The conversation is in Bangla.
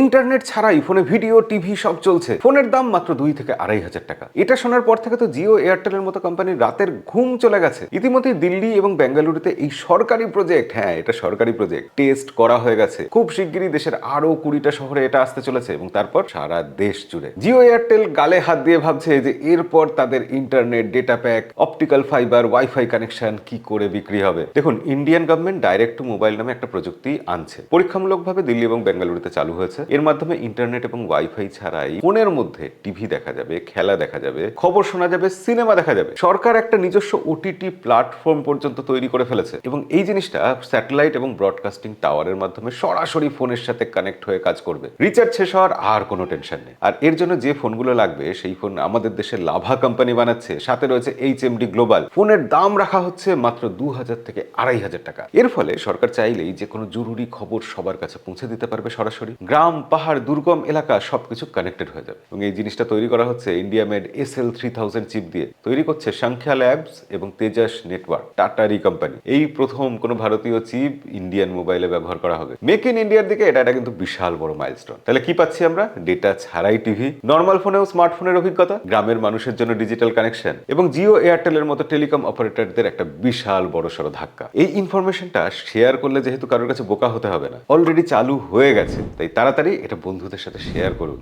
ইন্টারনেট ছাড়াই ফোনে ভিডিও, টিভি সব চলছে। ফোনের দাম মাত্র দুই থেকে আড়াই হাজার টাকা। এটা শোনার পর থেকে তো জিও, এয়ারটেলের মতো কোম্পানির রাতের ঘুম চলে গেছে। ইতিমধ্যে দিল্লি এবং বেঙ্গালুরুতে এই সরকারি প্রজেক্ট হ্যাঁ এটা সরকারি প্রজেক্ট টেস্ট করা হয়ে গেছে। খুব শিগগিরই দেশের আরও কুড়িটা শহরে এটা আসতে চলেছে এবং তারপর সারা দেশ জুড়ে। জিও, এয়ারটেল গালে হাত দিয়ে ভাবছে যে এরপর তাদের internet data pack optical fibre wifi connection কি করে বিক্রি হবে। দেখুন Indian government direct to mobile নামে একটা প্রযুক্তি আনছে। পরীক্ষামূলকভাবে দিল্লি এবং বেঙ্গালুরুতে চালু হয়েছে। এর মাধ্যমে ইন্টারনেট এবং ওয়াইফাই ছাড়াই ফোনের মধ্যে টিভি দেখা যাবে, খেলা দেখা যাবে, খবর শোনা যাবে সিনেমা দেখা যাবে। সরকার একটা নিজস্ব ওটিটি প্ল্যাটফর্ম পর্যন্ত তৈরি করে ফেলেছে এবং এই জিনিসটা স্যাটেলাইট এবং ব্রডকাস্টিং টাওয়ারের মাধ্যমে সরাসরি ফোনের সাথে কানেক্ট হয়ে কাজ করবে। রিচার্জ শেষ হওয়ার আর কোনো টেনশন নেই। আর এর জন্য যে ফোনগুলো লাগবে, সেই ফোন আমাদের দেশের লাভা কোম্পানি বানাচ্ছে। সাথে রয়েছে এইচ এমডি গ্লোবাল ফোনের দাম রাখা হচ্ছে মাত্র দু হাজার থেকে আড়াই হাজার টাকা। এর ফলে সরকার চাইলেই যে কোনো জরুরি খবর সবার কাছে পৌঁছে দিতে পারবে সরাসরি। গ্রাম পাহাড় দুর্গম এলাকা সবকিছু কানেক্টেড হয়ে যাবে। এবং এই জিনিসটা তৈরি করা হচ্ছে India made S L three thousand chip দিয়ে। তৈরি করছে সংখ্যা ল্যাবস এবং তেজাস নেটওয়ার্ক টাটারি কোম্পানি এই প্রথম কোনো ভারতীয় চিপ ইন্ডিয়ান মোবাইলে ব্যবহার করা হবে। মেক ইন ইন্ডিয়ার দিকে এটা একটা কিন্তু বিশাল বড় মাইলস্টোন তাহলে কি পাচ্ছি আমরা? ডেটা ছাড়াই টিভি নর্মাল ফোনেও স্মার্টফোনের অভিজ্ঞতা, গ্রামের মানুষের জন্য ডিজিটাল কানেকশন এবং জিও এয়ারটেলের মতো টেলিকম অপারেটরদের একটা বিশাল বড় সড়ো ধাক্কা। এই ইনফরমেশনটা শেয়ার করলে যেহেতু কারোর কাছে বোকা হতে হবে না। অলরেডি চালু হয়ে গেছে, তাই তাড়াতাড়ি এটা বন্ধুদের সাথে শেয়ার করুন।